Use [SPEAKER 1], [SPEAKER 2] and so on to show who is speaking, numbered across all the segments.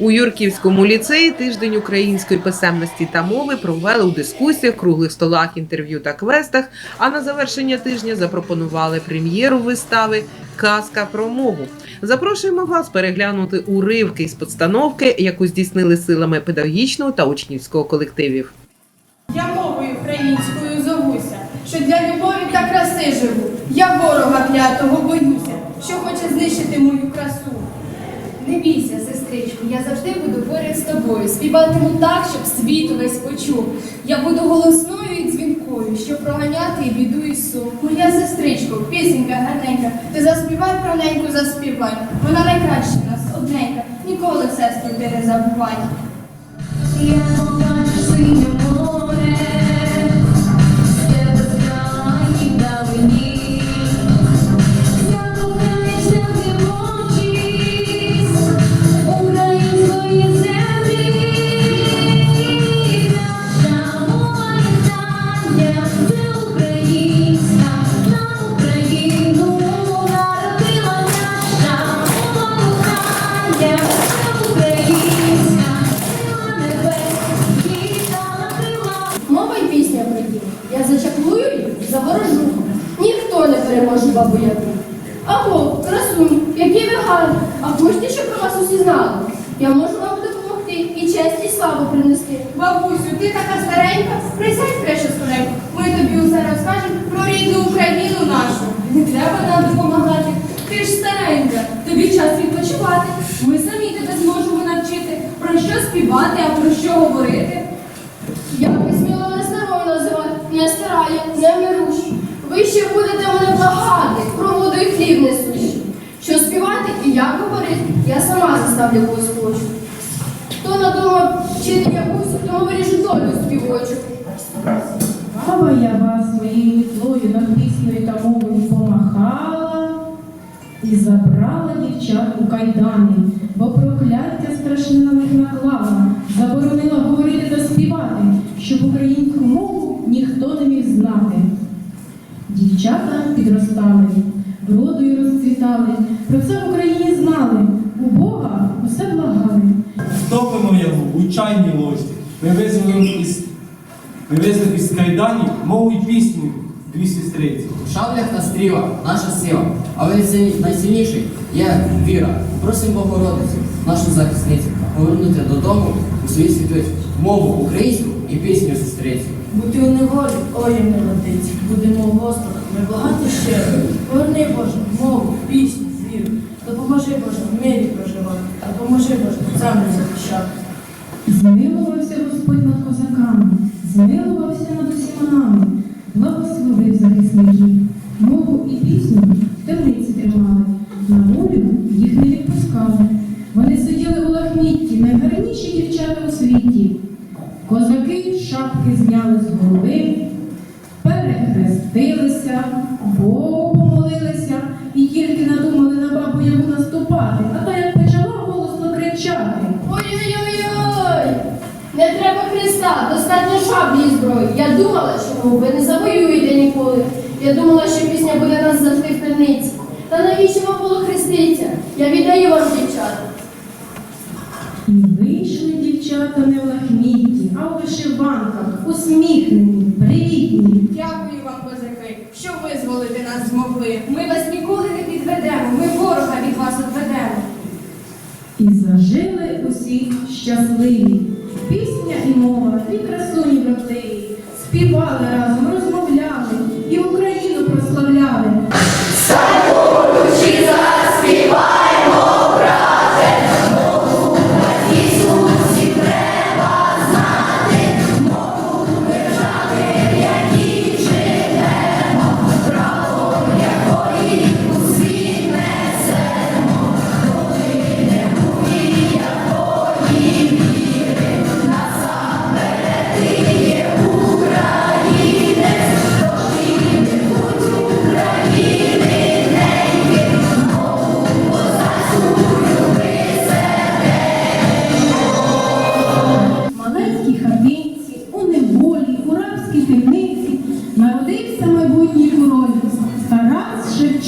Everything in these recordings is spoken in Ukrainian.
[SPEAKER 1] У Юрківському ліцеї тиждень української писемності та мови провели у дискусіях, круглих столах, інтерв'ю та квестах. А на завершення тижня запропонували прем'єру вистави Казка про мову. Запрошуємо вас переглянути уривки із постановки, яку здійснили силами педагогічного та учнівського колективів.
[SPEAKER 2] Я мовою українською зовуся, що для любові та краси живу. Я ворога клятого боюся, що хоче знищити мою красу.
[SPEAKER 3] Не бійся, сестричку, я завжди буду поряд з тобою. Співатиму так, щоб світ увесь почув. Я буду голосною і дзвінкою, щоб проганяти і біду і сум.
[SPEAKER 2] Моя сестричко, пісенька гарненька, ти заспівай про неньку, заспівай. Вона найкраща нас, одненька, ніколи сестру ти не забувай.
[SPEAKER 3] Я побачу синє море,
[SPEAKER 4] не переможе бабу Ягу. Або, красунь, які ви гарні. А хочете, щоб про вас усі знали? Я можу вам допомогти і честь, і славу принести.
[SPEAKER 2] Бабусю, ти така старенька, присядь краще скоренько. Ми тобі усе розкажемо про рідну Україну нашу.
[SPEAKER 3] Не треба нам допомагати. Ти ж старенька, тобі час відпочивати. Ми самі тебе зможемо навчити, про що співати, а про що говорити.
[SPEAKER 4] Я сміло мене старою називати, не стараю, не мируш. Ви ще будете мене благати, про воду і хліб несущі. Що співати і як говорити, я сама заставлю когось хочу. Хто надумав вчити якусь, тому виріжу долю співочу.
[SPEAKER 5] Баба Яга своєю мітлою над піснею та мовою помахала і забрала дівчат у кайдани, бо прокляття страшне на них наклала, заборонила говорити та співати, щоб українську мову ніхто не міг знати. Дівчата підростали, вродою розцвітали, про це в Україні знали, у Бога усе благали.
[SPEAKER 6] Топимо його у чайній ложці. Ми визволимо із, ми визволимо із кайданів мову й пісню дві сестриці.
[SPEAKER 7] В шаблях та стрілах наша сила, але найсильніший є віра. Просимо Богородицю, нашу захисницю, повернути додому у свій світоць мову українську і пісню сестрицю.
[SPEAKER 8] Бути у неволі, ой, не родиці, будемо Господа, благати щиро. Поверни, Боже, мову, пісню, віру. Допоможи, Боже, в мирі проживати, допоможи, Боже, землю захищати.
[SPEAKER 5] Змилувався Господь над козаками, змилувався над усіма нами, благословив захисників, мову і пісню в темниці тримали, на волю їх не відпускали. Вони сиділи у лахмітті, найгарніші дівчата у світі. Козаки шапки зняли з голови,
[SPEAKER 4] достатньо шаблі зброї. Я думала, що ви не завоюєте ніколи. Я думала, що пісня буде нас завжди в темниці. Та навіщо вам було хреститься? Я віддаю вам дівчата.
[SPEAKER 5] І вийшли дівчата не в лахмітті, а у вишиванках, усміхнені, привітні.
[SPEAKER 2] Дякую вам, козаки, що визволити нас змогли.
[SPEAKER 3] Ми вас ніколи не підведемо, ми ворога від вас відведемо.
[SPEAKER 5] І зажили усі щасливі. Мова, і красуні брати, Співали разом,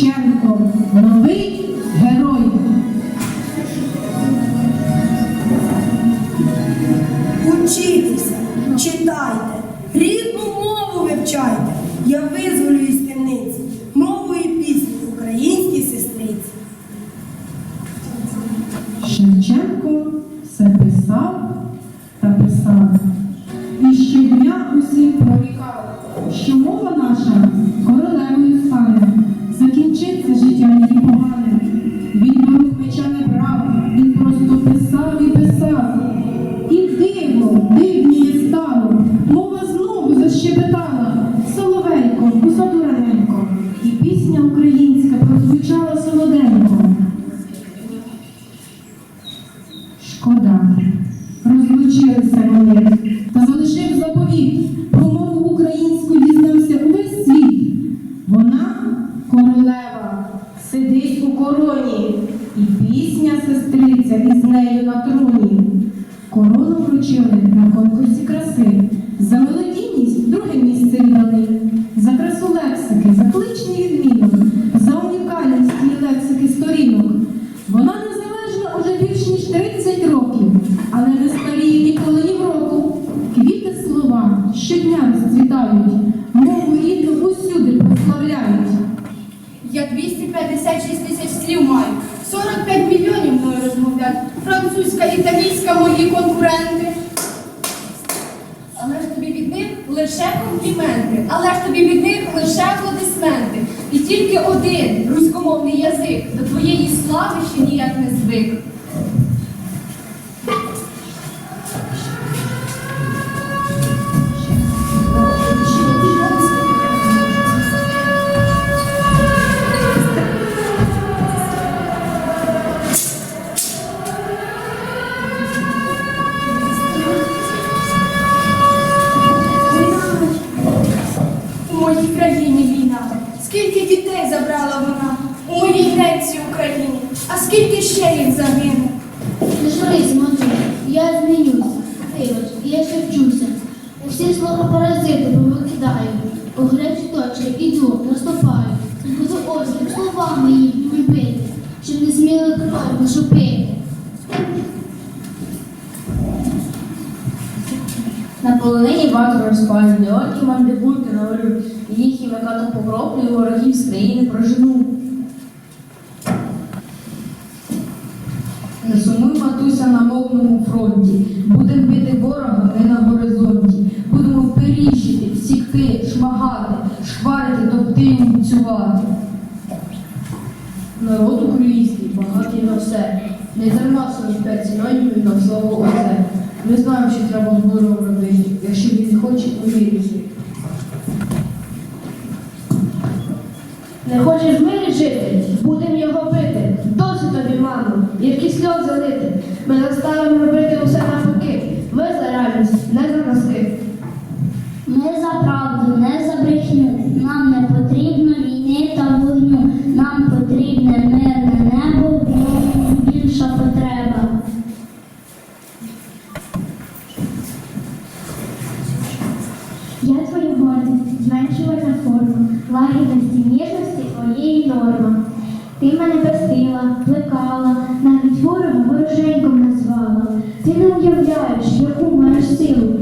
[SPEAKER 5] Шевченко новий
[SPEAKER 3] герой.
[SPEAKER 9] Учіться, читайте, рідну мову вивчайте. Я визволюю з темниці мовою пісні українській сестриці.
[SPEAKER 5] Шевченко все писав та писав. Вона незалежна уже більш ніж 30 років, але не старіє ніколи ні в року. Квіти слова щодня розцвітають, мову рідну усюди прославляють.
[SPEAKER 2] Я 256 тисяч слів маю, 45 мільйонів мною розмовляють, французька, італійська мої конкуренти.
[SPEAKER 3] Але ж тобі від них лише компліменти, але ж тобі від них лише аплодисменти. І тільки один руськомовний язик до твоєї слави ще ніяк не звик.
[SPEAKER 2] А скільки ще їх загине?
[SPEAKER 4] Не журись, матуся, я змінюся. Я ще вчуся. Усі слова паразити повикидаю. У гречі точки іду, наступаю. Буду осіб словами їхніми бити, щоб не сміли кров нашупити.
[SPEAKER 8] На полонині вату розпалюють, орки мандибульки навалюють, і їх і викату покроплю, ворогів з країни прожену. Не сумуй, матуся, на мовному фронті. Будем бити ворога не на горизонті. Будемо періщити, всікти, шмагати, шкварити, топти і муцювати. Народ український, багатий на все. Не дарма 45 синонімів на слово оце. Ми знаємо, що треба з ворогом робити, якщо він не хоче умірити.
[SPEAKER 4] Не хочеш в мирі жити, будем його бити. Досить тобі, мамо, які сльози лити. Ми заставимо робити усе навпаки. Ми за реальність, не за казки.
[SPEAKER 10] Ми за правду, не за брехню. Нам не потрібно війни та вогню. Нам потрібне мирне небо, ньому більша потреба. Я твоя гордість, зменшувальна форма, лагідності, ніжності твоєї норма. Ти мене пестила, плекала, навіть ворога вороженьком назвала. Ти не уявляєш, яку маєш силу,